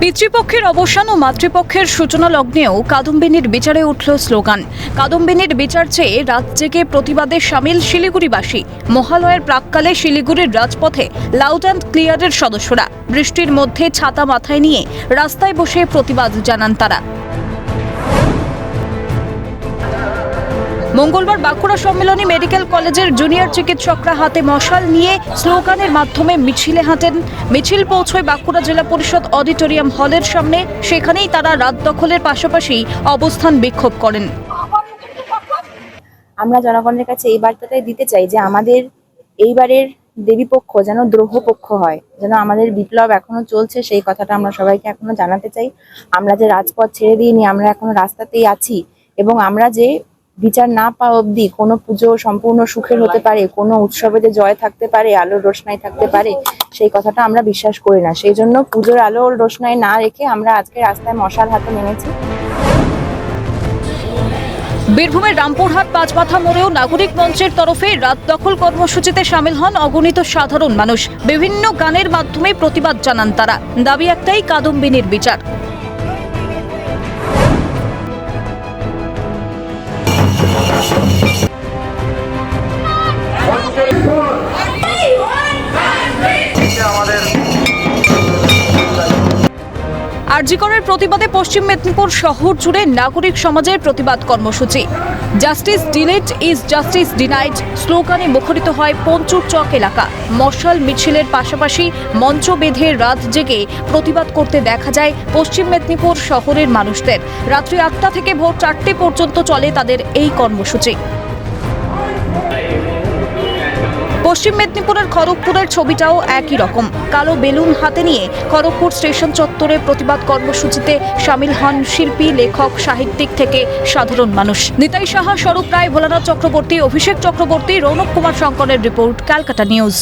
পিতৃপক্ষের অবসান ও মাতৃপক্ষের সূচনা লগ্নেও কাদম্বিনীর বিচারে উঠল স্লোগান। কাদম্বিনীর বিচার চেয়ে রাত জেগে প্রতিবাদে সামিল শিলিগুড়িবাসী। মহালয়ের প্রাককালে শিলিগুড়ির রাজপথে লাউড অ্যান্ড ক্লিয়ারের সদস্যরা। বৃষ্টির মধ্যে ছাতা মাথায় নিয়ে রাস্তায় বসে প্রতিবাদ জানান তারা। মঙ্গলবার বাঁকুড়া সম্মেলনী মেডিকেল কলেজের জুনিয়র চিকিৎসকরা হাতে মশাল নিয়ে স্লোগানের মাধ্যমে মিছিলে হাঁটেন। মিছিল পৌঁছয় বাঁকুড়া জেলা পরিষদ অডিটোরিয়াম হলের সামনে। সেখানেই তারা রাত দখলের পাশাপাশি অবস্থান বিক্ষোভ করেন। আমরা জনগণের কাছে এই বার্তাটাই দিতে চাই যে আমাদের এইবারের দেবীপক্ষ যেন দ্রোহপক্ষ হয়, যেন আমাদের বিপ্লব এখনও চলছে, সেই কথাটা আমরা সবাইকে এখনও জানাতে চাই। আমরা যে রাজপথ ছেড়ে দিইনি, আমরা এখনও রাস্তাতেই আছি এবং আমরা যে বিচার না পাওয়া অবধি কোনো পুজো সম্পূর্ণ সুখের হতে পারে, কোনো উৎসবে যে জয় থাকতে পারে, আলোর রোশনাই থাকতে পারে, সেই কথাটা আমরা বিশ্বাস করি না। সেই জন্য পুজোর আলোর রোশনাই না রেখে আমরা আজকে রাস্তায় মশাল হাতে নেমেছি। বীরভূমের রামপুরহাট পাঁচমাথা মোড়েও নাগরিক মঞ্চের তরফে রাত দখল কর্মসূচিতে সামিল হন অগণিত সাধারণ মানুষ। বিভিন্ন গানের মাধ্যমে প্রতিবাদ জানান তারা। দাবি একটাই, কাদম্বিনীর বিচার। Thank you. আরজিকরের প্রতিবাদে পশ্চিম মেদিনীপুর শহর জুড়ে নাগরিক সমাজের প্রতিবাদ কর্মসূচি। Justice delayed is justice denied স্লোগানে মুখরিত হয় পঞ্চুর চক এলাকা। মশাল মিছিলের পাশাপাশি মঞ্চ বেঁধে রাত জেগে প্রতিবাদ করতে দেখা যায় পশ্চিম মেদিনীপুর শহরের মানুষদের। রাত্রি আটটা থেকে ভোর চারটে পর্যন্ত চলে তাদের এই কর্মসূচি। পশ্চিম মেদিনীপুরের খড়গপুরের ছবিটাও একই রকম। কালো বেলুন হাতে নিয়ে খড়গপুর স্টেশন চত্বরে প্রতিবাদ কর্মসূচিতে সামিল হন শিল্পী, লেখক, সাহিত্যিক থেকে সাধারণ মানুষ। নিতাই সাহা, স্বরূপ রায়, ভোলানাথ চক্রবর্তী, অভিষেক চক্রবর্তী, রৌনক কুমার শঙ্করের রিপোর্ট, ক্যালকাটা নিউজ।